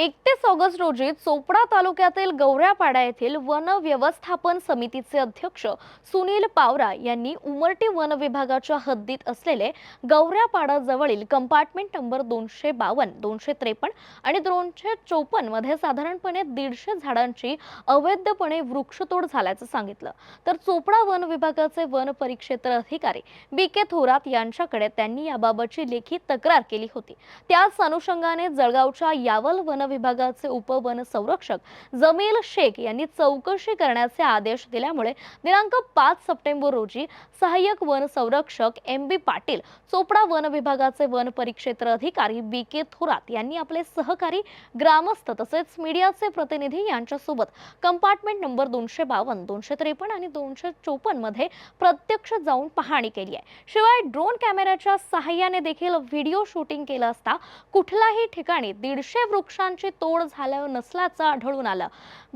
एकतीस ऑगस्ट रोजी चोपडा तालुक्यातील गौऱ्यापाडा येथील वन व्यवस्थापन समितीचे अध्यक्ष सुनील पावरा यांनी उमरटी वन विभागाच्या हद्दीत असलेले गौऱ्यापाडा जवळील कंपार्टमेंट नंबर दोनशे बावन्न दोनशे त्रेपन्न आणि दोनशे चोपन्नमध्ये साधारणपणे दीडशे झाडांची अवैधपणे वृक्षतोड झाल्याचं सांगितलं. तर चोपडा वन विभागाचे वन परिक्षेत्र अधिकारी बी के थोरात यांच्याकडे त्यांनी याबाबतची लेखी तक्रार केली होती. त्याच अनुषंगाने जळगावच्या यावल वन विभागाचे उपवन संरक्षक जमील शेख यांनी चौकशी करण्याचे आदेश दिल्यामुळे दिनांक पाच सप्टेंबर रोजी सहाय्यक वन संरक्षक एम बी पाटील चोपडा वन विभागाचे वन परिक्षेत्र अधिकारी बी के थोरात यांनी आपले सहकारी ग्रामस्थ तसेच मीडियाचे प्रतिनिधी यांच्यासोबत कंपार्टमेंट नंबर दोनशे बावन्न दोनशे त्रेपन्न आणि दोनशे चोपन्नमध्ये प्रत्यक्ष जाऊन पाहणी केली आहे. शिवाय ड्रोन कॅमेऱ्याच्या सहाय्याने देखील व्हिडिओ शूटिंग केलं असता कुठल्याही ठिकाणी दीडशे वृक्षांची तोड झाल्या नसल्याचं आढळून आलं.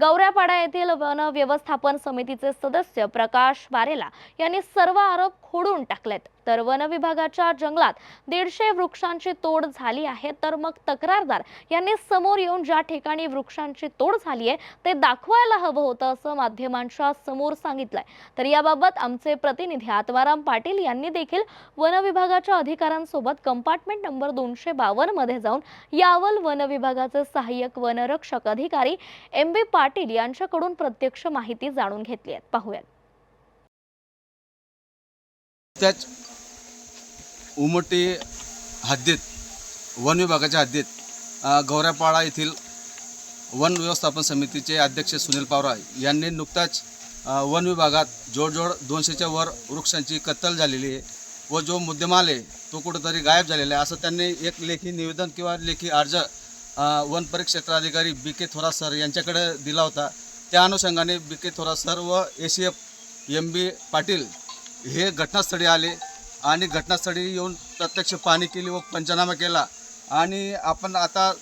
गौऱ्यापाडा येथील वन व्यवस्थापन समितीचे सदस्य प्रकाश बारेला यांनी सर्व आरोप खोडून टाकलेत. तर वन विभागाच्या जंगलात दीडशे वृक्षांची तोड झाली आहे. तर मग तक्रारदार यांनी समोर येऊन ज्या ठिकाणी वृक्षांची तोड झाली आहे ते दाखवायला हवं होतं असं माध्यमांच्या समोर सांगितलंय. तर याबाबत आमचे प्रतिनिधी आत्माराम पाटील यांनी देखील वन विभागाच्या अधिकाऱ्यांसोबत कंपार्टमेंट नंबर दोनशे बावन्नमध्ये जाऊन यावल वन विभागाचे सहाय्यक वनरक्षक अधिकारी एम बी पाटील यांच्याकडून प्रत्यक्ष माहिती जाणून घेतली आहे. पाहूयात. त्याच उमटी हद्दीत वन विभागाच्या हद्दीत गौऱ्यापाडा येथील वन व्यवस्थापन समितीचे अध्यक्ष सुनील पावरा यांनी नुकताच वन विभागात जोडजोड दोनशेच्या वर वृक्षांची कत्तल झालेली आहे व जो मुद्देमाल आहे तो कुठंतरी गायब झालेला आहे. असं त्यांनी एक लेखी निवेदन किंवा लेखी अर्ज अ, वन परिक्षेत्राधिकारी बी के थोरात सर यांच्याकडे दिला होता. त्या अनुषंगाने बी के थोरात सर व A C F M B Patil हे घटनास्थळी आले. आणि घटनास्थळी येऊन प्रत्यक्ष पाहणी केली व पंचनामा केला. आणि आपण आता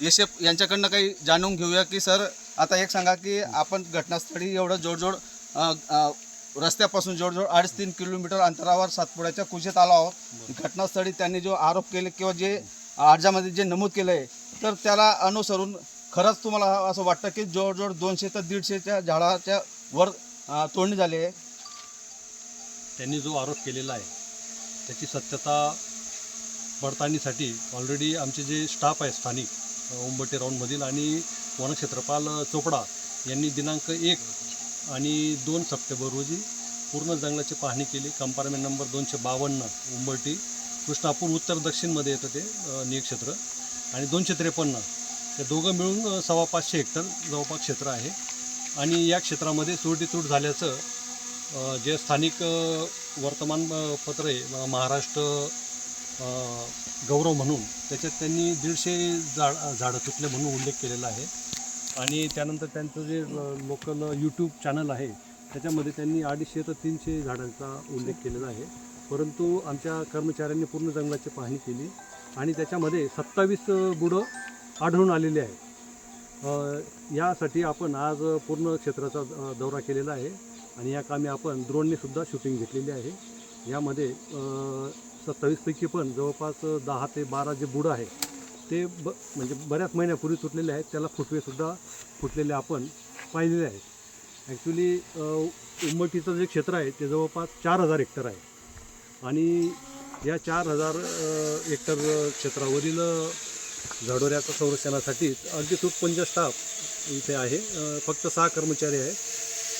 एस एफ यांच्याकडनं काही जाणून घेऊया की सर आता एक सांगा की आपण घटनास्थळी एवढं जोडजोड रस्त्यापासून जोडजोड अडीच तीन किलोमीटर अंतरावर सातपुड्याच्या कुशीत आलो आहोत. घटनास्थळी त्यांनी जो आरोप केले किंवा जे अर्जामध्ये जे नमूद केलं आहे तर त्याला अनुसरून खरंच तुम्हाला असं वाटतं की जवळजवळ दोनशे ते दीडशेच्या झाडाच्या वर तोडणी झाली आहे? त्यांनी जो आरोप केलेला आहे त्याची सत्यता पडताळणीसाठी ऑलरेडी आमचे जे स्टाफ आहे स्थानिक उंबटे राऊंडमधील आणि वनक्षेत्रपाल चोपडा यांनी दिनांक एक आणि दोन सप्टेंबर रोजी पूर्ण जंगलाची पाहणी केली. कंपार्टमेंट नंबर दोनशे बावन्न उंबरटी कृष्णापूर उत्तर दक्षिणमध्ये येतं ते नियक्षेत्र आणि दोनशे त्रेपन्न ते दोघं मिळून सव्वा पाचशे हेक्टर जवळपास क्षेत्र आहे. आणि या क्षेत्रामध्ये तूट झाल्याचं जे स्थानिक वर्तमानपत्र आहे महाराष्ट्र गौरव म्हणून. त्याच्यात त्यांनी दीडशे झाड झाडं तुटले म्हणून उल्लेख केलेला आहे. आणि त्यानंतर त्यांचं जे लोकल यूट्यूब चॅनल आहे त्याच्यामध्ये त्यांनी अडीचशे ते तीनशे झाडांचा उल्लेख केलेला आहे. परंतु आमच्या कर्मचाऱ्यांनी पूर्ण जंगलाची पाहणी केली आणि त्याच्यामध्ये सत्तावीस बुडं आढळून आलेली आहे यासाठी आपण आज पूर्ण क्षेत्राचा दौरा केलेला आहे. आणि या कामी आपण ड्रोननेसुद्धा शूटिंग घेतलेली आहे. यामध्ये सत्तावीसपैकी पण जवळपास दहा ते बारा जे बुडं आहे ते ब म्हणजे बऱ्याच महिन्यापूर्वी तुटलेले आहेत. त्याला फुटवेसुद्धा फुटलेले आपण पाहिलेले आहेत. ॲक्च्युली उमटीचं जे क्षेत्र आहे ते जवळपास चार हजार हेक्टर आहे. आणि या चार हजार हेक्टर क्षेत्रावरील झाडोऱ्याच्या संरक्षणासाठी अगदी तुटपुंज स्टाफ इथे आहे. फक्त सहा कर्मचारी आहेत.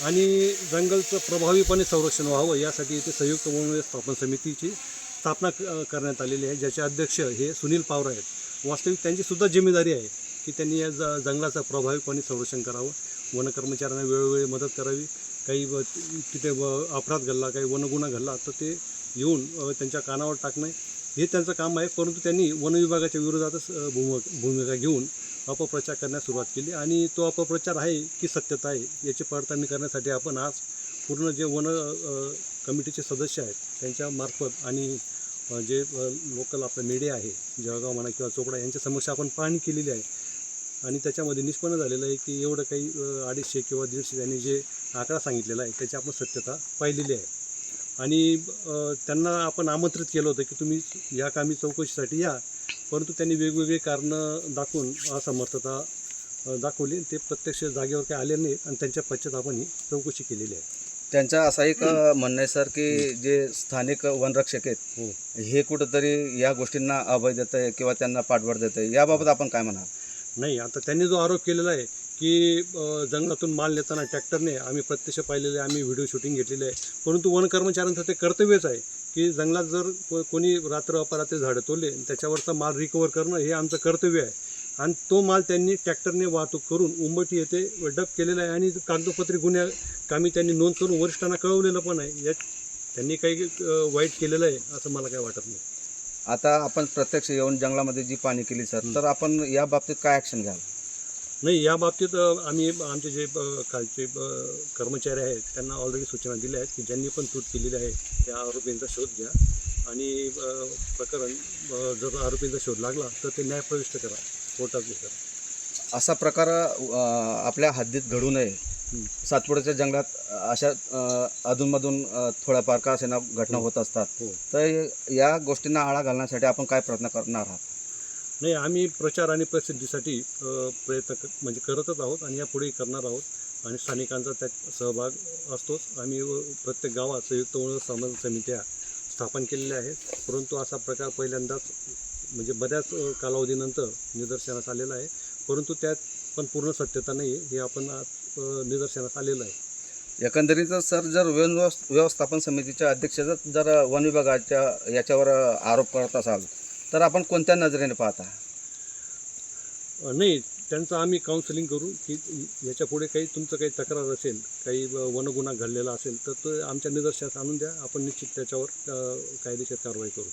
आणि जंगलचं प्रभावीपणे संरक्षण व्हावं यासाठी इथे संयुक्त वन स्थापन समितीची स्थापना क- करण्यात आलेली आहे ज्याचे अध्यक्ष हे सुनील पावरा आहेत. वास्तविक त्यांची सुद्धा जिम्मेदारी आहे की त्यांनी या ज जंगलाचं प्रभावीपणे संरक्षण करावं. वन कर्मचाऱ्यांना वेळोवेळी मदत करावी. काही व तिथे व अपराध घडला काही वनगुन्हा घडला तर ते येऊन त्यांच्या कानावर टाकणं हे त्यांचं काम आहे. परंतु त्यांनी वन विभागाच्या विरोधातच भूम भूमिका घेऊन अपप्रचार करण्यास सुरुवात केली आणि तो अपप्रचार आहे की सत्यता आहे याची पडताळणी करण्यासाठी आपण आज पूर्ण जे वन कमिटीचे सदस्य आहेत त्यांच्या मार्फत आणि जे लोकल आपलं मीडिया आहे जळगाव म्हणा किंवा चोपडा यांच्या समक्ष आपण पाहणी केलेली आहे. आणि त्याच्यामध्ये निष्पन्न झालेलं आहे की एवढं काही अडीचशे किंवा दीडशे त्यांनी जे आकडा सांगितलेला आहे त्याची आपण सत्यता पाहिलेली आहे. आणि त्यांना आपण आमंत्रित केलं होतं की तुम्ही या कामी चौकशीसाठी या. परंतु त्यांनी वेगवेगळी कारणं दाखवून असमर्थता दाखवली. ते प्रत्यक्ष जागेवर काही आले नाही आणि त्यांच्या पश्चातापाने चौकशी केलेली आहे. त्यांचं असं एक म्हणणं आहे सर की जे स्थानिक वनरक्षक आहेत हो. हे कुठंतरी या गोष्टींना अभय देत आहे किंवा त्यांना पाठबळ देत आहे. याबाबत आपण काय म्हणाल? नाही आता त्यांनी जो आरोप केलेला आहे की जंगलातून माल नेताना ट्रॅक्टरने आम्ही प्रत्यक्ष पाहिलेले आहे, आम्ही व्हिडिओ शूटिंग घेतलेले आहे. परंतु वन कर्मचाऱ्यांचं ते कर्तव्यच आहे की जंगलात जर को- कोणी रात्र अपरात्री झाडं तोडले आणि त्याच्यावरचा माल रिकवर करणं हे आमचं कर्तव्य आहे. आणि तो माल त्यांनी ट्रॅक्टरने वाहतूक करून उंबटी येथे डब केलेला आहे आणि कागदोपत्री गुन्ह्या कामी त्यांनी नोंद करून वरिष्ठांना कळवलेलं पण आहे. यात त्यांनी काही वाईट केलेलं आहे असं मला काही वाटत नाही. आता आपण प्रत्यक्ष येऊन जंगलामध्ये जी पाणी केली सर तर आपण या बाबतीत काय ॲक्शन घ्याल? नाही या बाबतीत आम्ही आमचे जे खालचे कर्मचारी आहेत त्यांना ऑलरेडी सूचना दिल्या आहेत की ज्यांनी पण तूट केलेली आहे त्या आरोपींचा शोध घ्या. आणि प्रकरण जर आरोपींचा शोध लागला तर ते न्यायप्रविष्ट करा कोर्टात हे करा. असा प्रकार आपल्या हद्दीत घडू नये. हं. सातपुड्याच्या जंगलात अशा अधूनमधून थोड्याफार का असेना घटना होत असतात. हो. तर या गोष्टींना आळा घालण्यासाठी आपण काय प्रयत्न करणार आहात? नाही आम्ही प्रचार आणि प्रसिद्धीसाठी प्रयत्न क- म्हणजे करतच आहोत आणि यापुढेही करणार आहोत. आणि स्थानिकांचा त्यात सहभाग असतोच. आम्ही व प्रत्येक गावात संयुक्त वन समित्या स्थापन केलेल्या आहेत. परंतु असा प्रकार पहिल्यांदाच म्हणजे बऱ्याच कालावधीनंतर निदर्शनास आलेला आहे. परंतु त्यात पण पूर्ण सत्यता नाही आहे हे आपण निदर्शनास आलेलं आहे. एकंदरीत सर जर वन व्यवस्थापन समितीच्या अध्यक्षाचा जर वन विभागाच्या याच्यावर आरोप करत असाल तर आपण कोणत्या नजरेने पाहता? नाही त्यांचं आम्ही काउन्सिलिंग करू की याच्यापुढे काही तुमचं काही तक्रार असेल काही वनगुन्हा घडलेला असेल तर तो आमच्या निदर्शनास आणून द्या. आपण निश्चित त्याच्यावर कायदेशीर कारवाई करू.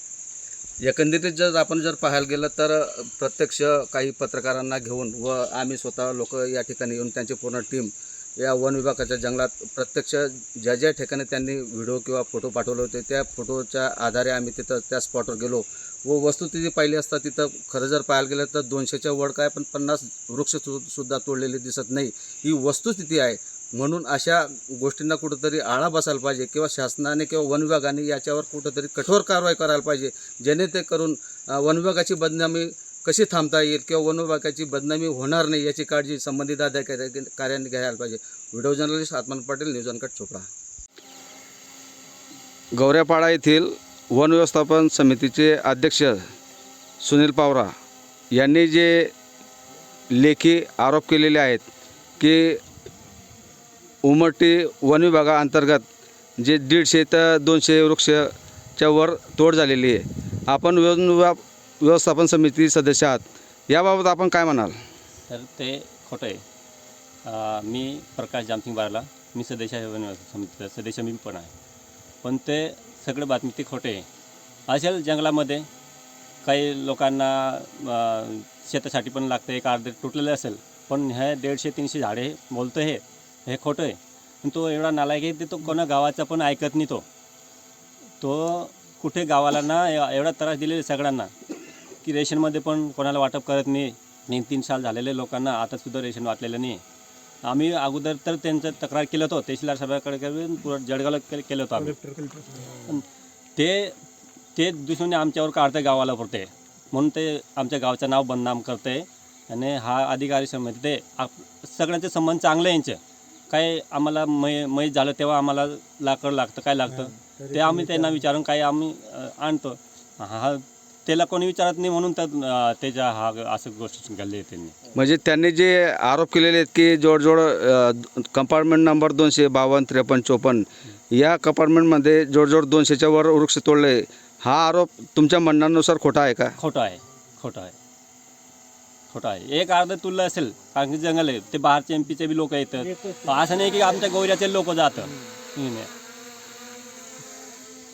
एकंदरीत जर आपण जर पाहायला गेलं तर प्रत्यक्ष काही पत्रकारांना घेऊन व आम्ही स्वतः लोक या ठिकाणी येऊन त्यांची पूर्ण टीम या वन विभागाच्या जंगलात प्रत्यक्ष ज्या ज्या ठिकाणी त्यांनी व्हिडिओ किंवा फोटो पाठवले होते त्या फोटोच्या आधारे आम्ही तिथं त्या स्पॉटवर गेलो. व वस्तुस्थिती पाहिली असता तिथं खरं जर पाहायला गेलं तर दोनशेच्या वर काय पण पन्नास वृक्ष सुद्धा तोडलेले दिसत नाही. ही वस्तुस्थिती आहे. म्हणून अशा गोष्टींना कुठंतरी आळा बसायला पाहिजे किंवा शासनाने किंवा वन विभागाने याच्यावर कुठंतरी कठोर कारवाई करायला पाहिजे. जेणे ते करून वन विभागाची बदनामी कशी थांबता येईल किंवा वन विभागाची बदनामी होणार नाही याची काळजी संबंधित अधिकारी कार्याने घ्यायला पाहिजे. Video journalist Atman Patil news uncut Chopda. Gauryapada येथील वन व्यवस्थापन समितीचे अध्यक्ष सुनील पावरा यांनी जे लेखी आरोप केलेले आहेत की उमरटी वन विभागाअंतर्गत जे दीडशे तर दोनशे वृक्षच्या वर तोड झालेली आहे. आपण वन व्यवस्थापन समिती सदस्य आहात. याबाबत आपण काय म्हणाल? तर ते खोटं आहे. मी प्रकाश जामसिंग बारला मी सदस्य आहे वन समितीचा सदस्य मी पण आहे. पण ते सगळं बातमी ते खोटे आहे. असेल जंगलामध्ये काही लोकांना शेतासाठी पण लागतं एक अर्धे तुटलेले असेल पण हे दीडशे तीनशे झाडे बोलतं हे हे खोटं आहे. पण तो एवढा नालायक आहे ते तो कोणा गावाचा पण ऐकत नाही तो. तो कुठे गावाला ना एवढा त्रास दिलेला सगळ्यांना की रेशनमध्ये पण कोणाला वाटप करत नाही. तीन तीन साल झालेले लोकांना आतासुद्धा रेशन वाटलेलं नाही. आम्ही अगोदर तर त्यांचं तक्रार केलं होतं तहसीलदार साहेबांकडे जळगावला के- केलं होतं आम्ही. पण ते ते दुसऱ्याने आमच्यावर काढते गावाला पुरते. म्हणून ते आमच्या गावचं नाव बदनाम करते. आणि हा अधिकारी समिती ते आप- सगळ्यांचे संबंध चांगले यांचे. काय आम्हाला मै मैत झालं तेव्हा आम्हाला लाकड लागतं काय लागतं? ते आम्ही त्यांना विचारून काही आम्ही आणतो. हा त्याला कोणी विचारत नाही म्हणून तर त्याच्या हा असं गोष्ट घडली त्यांनी. म्हणजे त्यांनी जे आरोप केलेले आहेत की जोडजोड कंपार्टमेंट नंबर दोनशे बावन्न त्रेपन्न चोपन्न या कंपार्टमेंटमध्ये जोडजोड दोनशेच्या वर वृक्ष तोडले. हा आरोप तुमच्या म्हणण्यानुसार खोटा आहे का? खोटा आहे. खोटा आहे. खोटा आहे. एक अर्ध तुललं असेल. कारण की जंगल आहे. ते बाहेरचे एम पीचे बी लोक येतात. असं नाही की आमच्या गोऱ्याचे लोक जातं